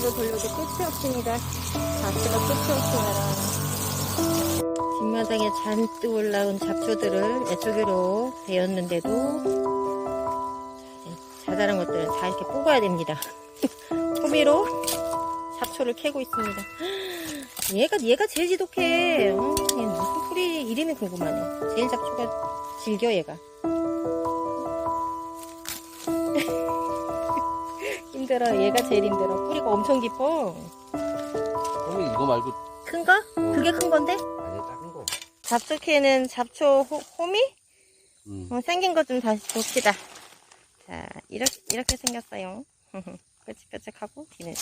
돌려도 돌려도 끝이 없습니다. 잡초가 끝이 없습니다. 뒷마당에 잔뜩 올라온 잡초들을 이쪽으로 베었는데도 자잘한 것들은 다 이렇게 뽑아야 됩니다. 호미로 잡초를 캐고 있습니다. 얘가 얘가 제일 지독해. 어, 얘 무슨 풀이 이름이 궁금하네. 제일 잡초가 질겨 얘가. 힘들어. 얘가 제일 힘들어. 뿌리가 엄청 깊어. 형이 이거 말고 큰 거? 그게 큰 건데? 아니 작은 거. 잡초 캐는 잡초 호, 호미? 음. 어, 생긴 것좀 다시 봅시다. 자, 이렇게, 이렇게 생겼어요. 끄직끄직하고, 뒤는.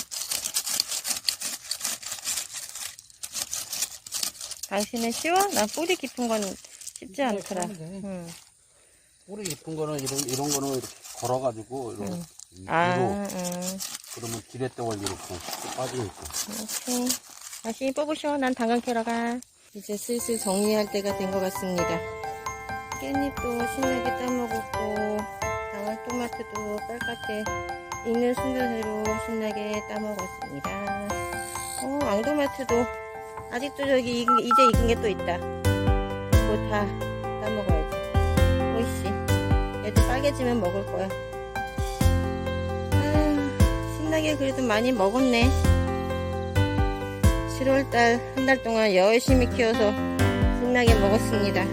당신은 쉬워? 난 뿌리 깊은 건 쉽지 않더라. 네. 응. 뿌리 깊은 거는 이런 이런 거는 이렇게 걸어가지고 이렇게 음. 위로 아, 응. 그러면 기렛대가 이렇게 빠지니까. 오케이. 다시 뽑으셔. 난 당근 캐러 가. 이제 슬슬 정리할 때가 된 것 같습니다. 깻잎도 신나게 따먹었고, 방울토마토도 빨갛게 익는 순서대로 신나게 따먹었습니다. 어, 앙도마토도 아직도 저기 이제 익은 게 또 있다. 그거 다 따먹어야지. 얘도 빨개지면 먹을 거야. 아유, 신나게 그래도 많이 먹었네. 7월달 한 달 동안 열심히 키워서 신나게 먹었습니다.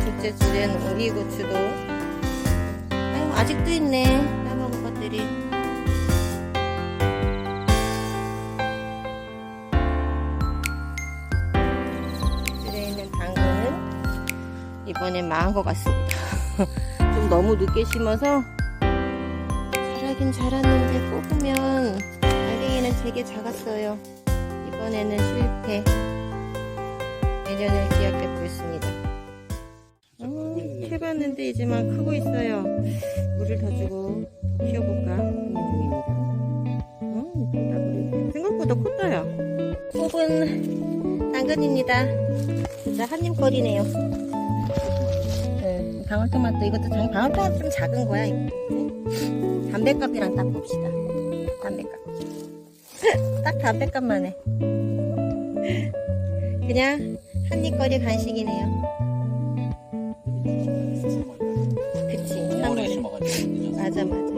둘째 주제는 오리고추도 아유 아직도 있네 이번엔 망한 것 같습니다. 좀 너무 늦게 심어서 자라긴 자랐는데 뽑으면 알갱이는 되게 작았어요. 이번에는 실패. 내년을 기약해 보겠습니다. 음, 해봤는데 이제 막 크고 있어요. 물을 더 주고 키워볼까 고민 중입니다. 음. 생각보다 컸어요. 뽑은 당근입니다. 진짜 한입거리네요. 네, 방울토마토 이것도 장- 방울토마토 좀 작은 거야. 이거. 응? 담배값이랑 딱 봅시다. 담배값. 딱 담배값만 해. 그냥 한입거리 간식이네요. 그치. 맞아, 맞아.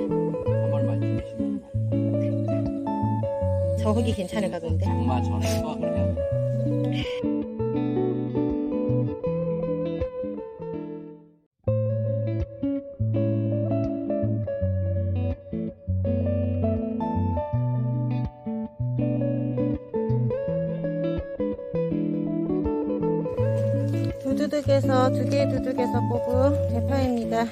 저기 괜찮을까, 근데? 장마 전에 두두 둑에서, 두 개의 두둑에서 뽑은 대파입니다.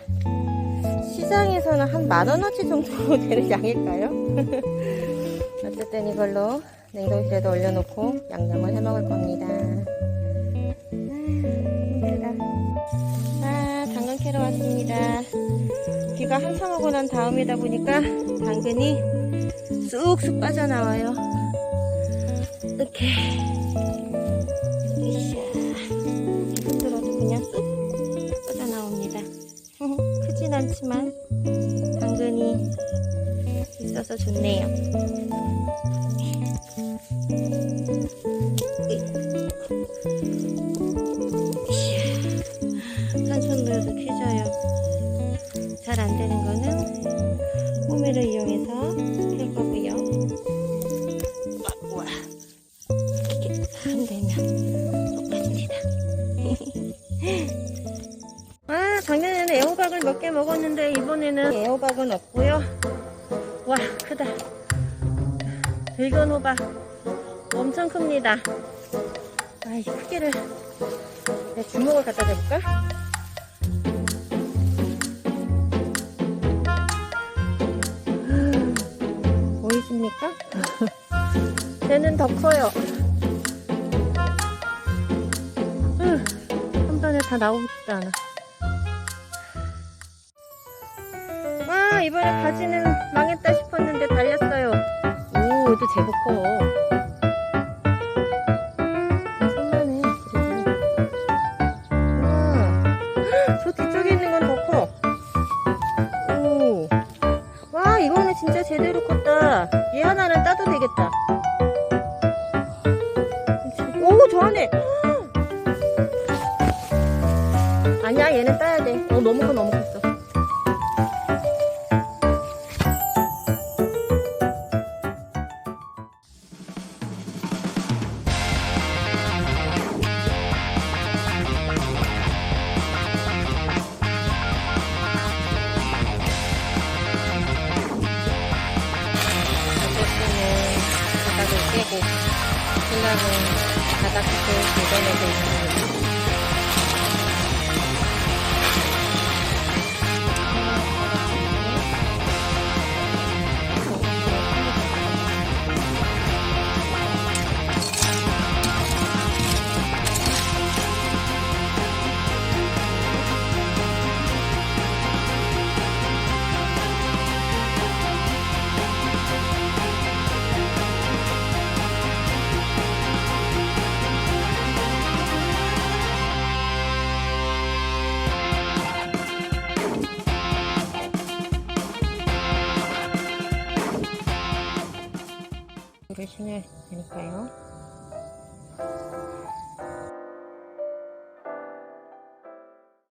시장에서는 한 만원어치 정도 되는 양일까요? 어쨌든 이걸로 냉동실에도 올려놓고 양념을 해 먹을 겁니다. 아. 아, 당근 캐러 왔습니다. 비가 한참 오고 난 다음이다 보니까 당근이 쑥쑥 빠져나와요. 이렇게. 않지만 당근이 있어서 좋네요. 한 손으로도 퀴져요. 잘 안 되는 거는 호미를 이용해서 캘 거고요. 작년에는 애호박을 몇 개 먹었는데 이번에는 애호박은 없고요. 와, 크다. 붉은 호박 엄청 큽니다. 아, 이 크기를 내 주먹을 갖다 대볼까? 음, 보이십니까? 얘는 더 커요. 음, 한 번에 다 싶지 않아. 아, 이번에 바지는 망했다 싶었는데 달렸어요 오 얘도 제법 커 아, 진짜 제대로 컸다. 얘 하나는 따도 되겠다. 오, 저 안에! 아니야, 얘는 따야 돼. 어, 너무 커, 너무 컸어. 他是可以主动的走向那 물을 심어야 되니까요.